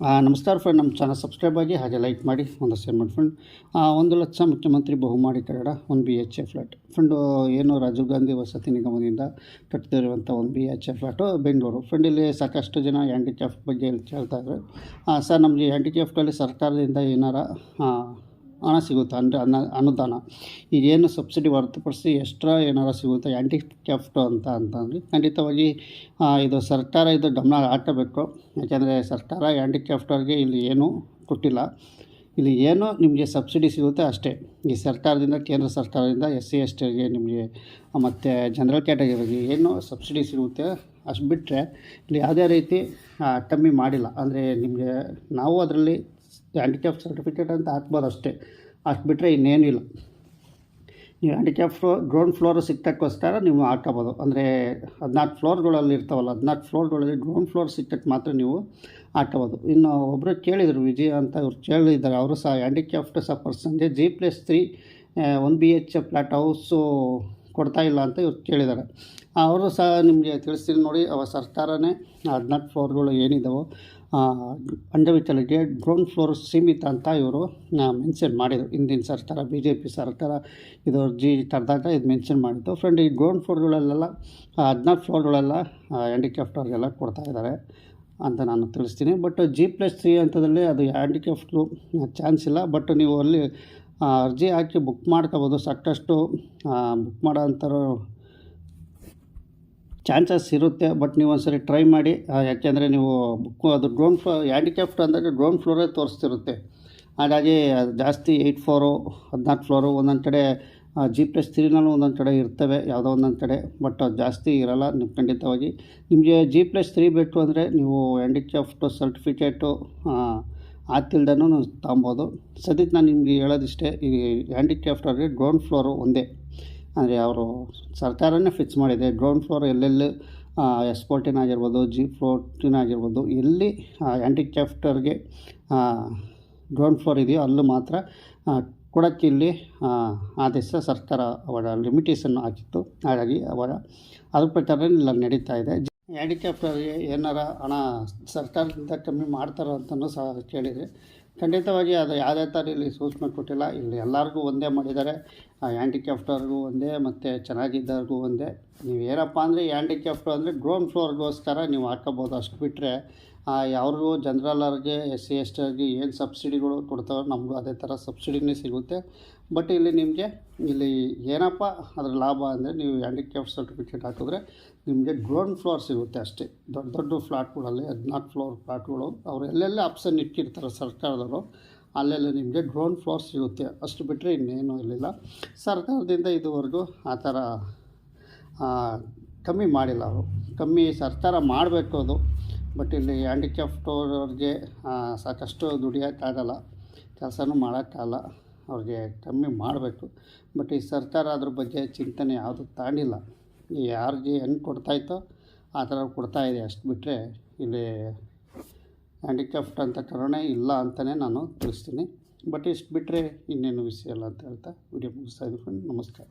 ನಮಸ್ಕಾರ ಫ್ರೆಂಡ್ ನಮ್ಮ channel subscribe ಆಗಿ ಹಾಗೆ ಲೈಕ್ ಮಾಡಿ, ಒಂದು ಶೇರ್ ಮಾಡಿ ಫ್ರೆಂಡ್ ಒಂದು ಲಕ್ಷ ಮುಖ್ಯಮಂತ್ರಿ ಬಹುಮಾಡಿ ಕನ್ನಡ, ಒಂದು B H A flat friend ಏನು ರಾಜೀವ್ ಗಾಂಧಿ ವಸತಿ ನಿಗಮದಿಂದ ಕಟ್ತಿರುವಂಥ ಒಂದು B H A flat Bengaluru. Friend ಇಲ್ಲಿ ಸಾಕಷ್ಟು ಜನ ಹ್ಯಾಂಡಿಕ್ಯಾಫ್ಟ್ ಬಗ್ಗೆ ಕೇಳ್ತಾ ಇದ್ದಾರೆ. ಸರ್, ನಮಗೆ ಹ್ಯಾಂಡಿಕ್ಯಾಫ್ಟಲ್ಲಿ ಸರ್ಕಾರದಿಂದ ಏನಾರ ಹಣ ಸಿಗುತ್ತೆ ಅಂದರೆ ಅನ್ನ, ಅನುದಾನ. ಇದೇನು ಸಬ್ಸಿಡಿ ಹೊರತುಪಡಿಸಿ ಎಕ್ಸ್ಟ್ರಾ ಏನಾರು ಸಿಗುತ್ತೆ? ಹ್ಯಾಂಡಿಕ್ಯಾಫ್ಟ್ ಅಂತ ಅಂತಂದರೆ ಖಂಡಿತವಾಗಿ ಇದು ಸರ್ಕಾರ ಇದು ಗಮನ ಹಾಕಬೇಕು. ಯಾಕೆಂದರೆ ಸರ್ಕಾರ ಹ್ಯಾಂಡಿಕ್ಯಾಫ್ಟರ್ಗೆ ಇಲ್ಲಿ ಏನೂ ಕೊಟ್ಟಿಲ್ಲ. ಇಲ್ಲಿ ಏನು ನಿಮಗೆ ಸಬ್ಸಿಡಿ ಸಿಗುತ್ತೆ ಅಷ್ಟೇ. ಈ ಸರ್ಕಾರದಿಂದ, ಕೇಂದ್ರ ಸರ್ಕಾರದಿಂದ, ಎಸ್ ಸಿ, ಎಸ್ ಟಿಗೆ ನಿಮಗೆ ಮತ್ತು ಜನರಲ್ ಕ್ಯಾಟಗರಿಗೆ ಏನು ಸಬ್ಸಿಡಿ ಸಿಗುತ್ತೆ ಅಷ್ಟು ಬಿಟ್ಟರೆ ಇಲ್ಲಿ ಯಾವುದೇ ರೀತಿ ಕಮ್ಮಿ ಮಾಡಿಲ್ಲ. ಅಂದರೆ ನಿಮಗೆ ನಾವು ಅದರಲ್ಲಿ ಹ್ಯಾಂಡಿಕ್ಯಾಪ್ ಸರ್ಟಿಫಿಕೇಟ್ ಅಂತ ಹಾಕ್ಬೋದು ಅಷ್ಟೇ. ಅಷ್ಟು ಬಿಟ್ಟರೆ ಇನ್ನೇನೂ ಇಲ್ಲ. ನೀವು ಹ್ಯಾಂಡಿಕ್ಯಾಪ್ ಫ್ಲೋ ಗ್ರೌಂಡ್ ಫ್ಲೋರ್ ಸಿಕ್ಕಕ್ಕೋಸ್ಕರ ನೀವು ಹಾಕೋಬೋದು. ಅಂದರೆ ಹದಿನಾಲ್ಕು ಫ್ಲೋರ್ಗಳಲ್ಲಿ ಇರ್ತಾವಲ್ಲ, ಹದಿನಾಲ್ಕು ಫ್ಲೋರ್ಗಳಲ್ಲಿ ಗ್ರೌಂಡ್ ಫ್ಲೋರ್ ಸಿಕ್ಕಕ್ಕೆ ಮಾತ್ರ ನೀವು ಹಾಕೋಬೋದು. ಇನ್ನು ಒಬ್ಬರು ಕೇಳಿದರು, ವಿಜಯ ಅಂತ ಅವ್ರು ಕೇಳಿದ್ದಾರೆ, ಅವರು ಸಹ ಹ್ಯಾಂಡಿಕ್ಯಾಫ್ಟ್ ಸಹ ಪರ್ಸನ್ಗೆ G plus three one B H flat house ಕೊಡ್ತಾ ಇಲ್ಲ ಅಂತ ಇವ್ರು ಕೇಳಿದ್ದಾರೆ. ಅವರು ಸಹ ನಿಮಗೆ ತಿಳಿಸ್ತೀನಿ ನೋಡಿ, ಅವ ಸರ್ಕಾರನೇ ಹದಿನಾಲ್ಕು ಫ್ಲೋರ್ಗಳು ಏನಿದಾವೋ ಅಂಡವಿಚಲಿಗೆ ಗ್ರೌಂಡ್ ಫ್ಲೋರ್ ಸೀಮಿತ ಅಂತ ಇವರು ಮೆನ್ಷನ್ ಮಾಡಿದರು. ಹಿಂದಿನ ಸರ್ಕಾರ ಬಿ ಜೆ ಪಿ ಸರ್ಕಾರ ಇದು ಜಿ ತರದಾಗ ಇದು ಮೆನ್ಷನ್ ಮಾಡಿದ್ದು ಫ್ರೆಂಡ್, ಈ ಗ್ರೌಂಡ್ ಫ್ಲೋರ್ಗಳಲ್ಲೆಲ್ಲ ಹದಿನಾಲ್ಕು ಫ್ಲೋರ್ಗಳೆಲ್ಲ ಹ್ಯಾಂಡಿಕ್ಯಾಫ್ಟವ್ರಿಗೆಲ್ಲ ಕೊಡ್ತಾ ಇದ್ದಾರೆ ಅಂತ ನಾನು ತಿಳಿಸ್ತೀನಿ. ಬಟ್ ಜಿ ಪ್ಲಸ್ ತ್ರೀ ಹಂತದಲ್ಲಿ ಅದು ಹ್ಯಾಂಡಿಕ್ಯಾಫ್ಟು ಚಾನ್ಸ್ ಇಲ್ಲ. ಬಟ್ ನೀವು ಅಲ್ಲಿ ಅರ್ಜಿ ಹಾಕಿ ಬುಕ್ ಮಾಡ್ಕೋಬೋದು. ಸಾಕಷ್ಟು ಬುಕ್ ಮಾಡೋ ಚಾನ್ಸಸ್ ಇರುತ್ತೆ. ಬಟ್ ನೀವು ಒಂದ್ಸರಿ ಟ್ರೈ ಮಾಡಿ. ಯಾಕೆಂದರೆ ನೀವು ಬುಕ್, ಅದು ಗ್ರೌಂಡ್ ಫ್ಲೋ ಹ್ಯಾಂಡಿಕ್ಯಾಫ್ಟ್ ಅಂದರೆ ಗ್ರೌಂಡ್ ಫ್ಲೋರೇ ತೋರಿಸ್ತಿರುತ್ತೆ. ಹಾಗಾಗಿ ಜಾಸ್ತಿ ಏಯ್ಟ್ ಫೋರು ಹದಿನಾಲ್ಕು ಫ್ಲೋರು ಒಂದೊಂದು ಕಡೆ ಜಿ ಪ್ಲಸ್ ತ್ರೀನಲ್ಲೂ ಒಂದೊಂದು ಕಡೆ ಇರ್ತವೆ. ಯಾವುದೋ ಒಂದೊಂದು ಕಡೆ. ಬಟ್ ಅದು ಜಾಸ್ತಿ ಇರಲ್ಲ. ನೀವು ಖಂಡಿತವಾಗಿ ನಿಮಗೆ ಜಿ ಪ್ಲಸ್ ತ್ರೀ ಬೇಕು ಅಂದರೆ ನೀವು ಹ್ಯಾಂಡಿಕ್ಯಾಫ್ಟು ಸರ್ಟಿಫಿಕೇಟು ಆಗ್ತಿಲ್ದನೂ ತಗೊಬೋದು ಸದ್ಯಕ್ಕೆ ನಾನು ನಿಮಗೆ ಹೇಳೋದಿಷ್ಟೇ, ಈ ಹ್ಯಾಂಡಿಕ್ಯಾಫ್ಟ್ ಅವ್ರಿಗೆ ಗ್ರೌಂಡ್ ಫ್ಲೋರು ಒಂದೇ. ಅಂದರೆ ಅವರು ಸರ್ಕಾರನೇ ಫಿಕ್ಸ್ ಮಾಡಿದೆ. ಗ್ರೌಂಡ್ ಫ್ಲೋರ್ ಎಲ್ಲೆಲ್ಲಿ ಎಸ್ ಫೋರ್ಟಿನ್ ಆಗಿರ್ಬೋದು ಜಿ ಫೋರ್ಟಿನ್ ಆಗಿರ್ಬೋದು ಎಲ್ಲಿ ಹ್ಯಾಂಡಿಕ್ಯಾಫ್ಟರ್ಗೆ ಗ್ರೌಂಡ್ ಫ್ಲೋರ್ ಇದೆಯೋ ಅಲ್ಲೂ ಮಾತ್ರ ಕೊಡೋಕ್ಕೆ ಇಲ್ಲಿ ಆದೇಶ ಸರ್ಕಾರ ಅವರ ಲಿಮಿಟೇಷನ್ ಹಾಕಿತ್ತು. ಹಾಗಾಗಿ ಅವರ, ಅದ್ರ ಪ್ರಕಾರ ಇಲ್ಲ ನಡೀತಾ ಇದೆ. ಹ್ಯಾಂಡಿಕ್ಯಾಪ್ಟರ್ಗೆ ಏನಾರ ಹಣ ಸರ್ಕಾರದಿಂದ ಕಮ್ಮಿ ಮಾಡ್ತಾರೋ ಅಂತಲೂ ಸಹ ಕೇಳಿದರೆ ಖಂಡಿತವಾಗಿ ಅದು ಯಾವುದೇ ಥರ ಇಲ್ಲಿ ಸೂಚನೆ ಕೊಟ್ಟಿಲ್ಲ. ಇಲ್ಲಿ ಎಲ್ಲರಿಗೂ ಒಂದೇ ಮಾಡಿದ್ದಾರೆ. ಹ್ಯಾಂಡಿಕ್ಯಾಪ್ಟರ್ಗೂ ಒಂದೇ, ಮತ್ತು ಚೆನ್ನಾಗಿದ್ದವ್ರಿಗೂ ಒಂದೇ. ನೀವು ಏನಪ್ಪ ಅಂದರೆ ಹ್ಯಾಂಡಿಕ್ಯಾಪ್ಟು ಅಂದರೆ ಗ್ರೌಂಡ್ ಫ್ಲೋರ್ಗೋಸ್ಕರ ನೀವು ಹಾಕೋಬೋದು. ಅಷ್ಟು ಬಿಟ್ಟರೆ ಯಾರಿಗೂ ಜನರಲ್ಲರ್ಗೆ ಎಸ್ ಸಿ ಎಸ್ ಟಿಗೆ ಏನು ಸಬ್ಸಿಡಿಗಳು ಕೊಡ್ತಾವೆ ನಮಗೂ ಅದೇ ಥರ ಸಬ್ಸಿಡಿನೇ ಸಿಗುತ್ತೆ. ಬಟ್ ಇಲ್ಲಿ ನಿಮಗೆ, ಇಲ್ಲಿ ಏನಪ್ಪ ಅದರ ಲಾಭ ಅಂದರೆ ನೀವು ಹ್ಯಾಂಡಿಕ್ಯಾಪ್ ಸರ್ಟಿಫಿಕೇಟ್ ಹಾಕಿದ್ರೆ ನಿಮಗೆ ಗ್ರೌಂಡ್ ಫ್ಲೋರ್ ಸಿಗುತ್ತೆ ಅಷ್ಟೇ. ದೊಡ್ಡ ದೊಡ್ಡ ಫ್ಲಾಟ್ಗಳಲ್ಲಿ ಹದಿನಾಲ್ಕು ಫ್ಲೋರ್ ಫ್ಲಾಟ್ಗಳು. ಅವ್ರು ಎಲ್ಲೆಲ್ಲ ಆಪ್ಷನ್ ಇಟ್ಟಿರ್ತಾರೆ ಸರ್ಕಾರದವರು. ಅಲ್ಲೆಲ್ಲ ನಿಮಗೆ ಗ್ರೌಂಡ್ ಫ್ಲೋರ್ ಸಿಗುತ್ತೆ. ಅಷ್ಟು ಬಿಟ್ಟರೆ ಇನ್ನೇನು ಇರಲಿಲ್ಲ ಸರ್ಕಾರದಿಂದ ಇದುವರೆಗೂ ಆ ಥರ ಕಮ್ಮಿ ಮಾಡಿಲ್ಲ ಅವರು. ಕಮ್ಮಿ ಸರ್ಕಾರ ಮಾಡಬೇಕು ಅದು. ಬಟ್ ಇಲ್ಲಿ ಹ್ಯಾಂಡಿಕ್ಯಾಫ್ಟವ್ರಿಗೆ ಸಾಕಷ್ಟು ದುಡಿಯೋಕ್ಕಾಗಲ್ಲ ಕೆಲಸನೂ ಮಾಡೋಕ್ಕಾಗಲ್ಲ ಅವ್ರಿಗೆ ಕಮ್ಮಿ ಮಾಡಬೇಕು. ಬಟ್ ಈ ಸರ್ಕಾರ ಅದ್ರ ಬಗ್ಗೆ ಚಿಂತನೆ ಯಾವುದು ತಾಂಡಿಲ್ಲ. ಯಾರಿಗೆ ಹೆಂಗೆ ಕೊಡ್ತಾಯಿತ್ತೋ ಆ ಥರ ಕೊಡ್ತಾಯಿದೆ ಅಷ್ಟು ಬಿಟ್ಟರೆ ಇಲ್ಲಿ ಹ್ಯಾಂಡಿಕ್ಯಾಫ್ಟ್ ಅಂತ ಕರೋಣೆ ಇಲ್ಲ ಅಂತಲೇ ನಾನು ತಿಳಿಸ್ತೀನಿ. ಬಟ್ ಇಷ್ಟು ಬಿಟ್ಟರೆ ಇನ್ನೇನು ವಿಷಯ ಇಲ್ಲ ಅಂತ ಹೇಳ್ತಾ ವಿಡಿಯೋ ಮುಗಿಸ್ತಾ ಇದ್ದೀನಿ ಫ್ರೆಂಡ್ ನಮಸ್ಕಾರ.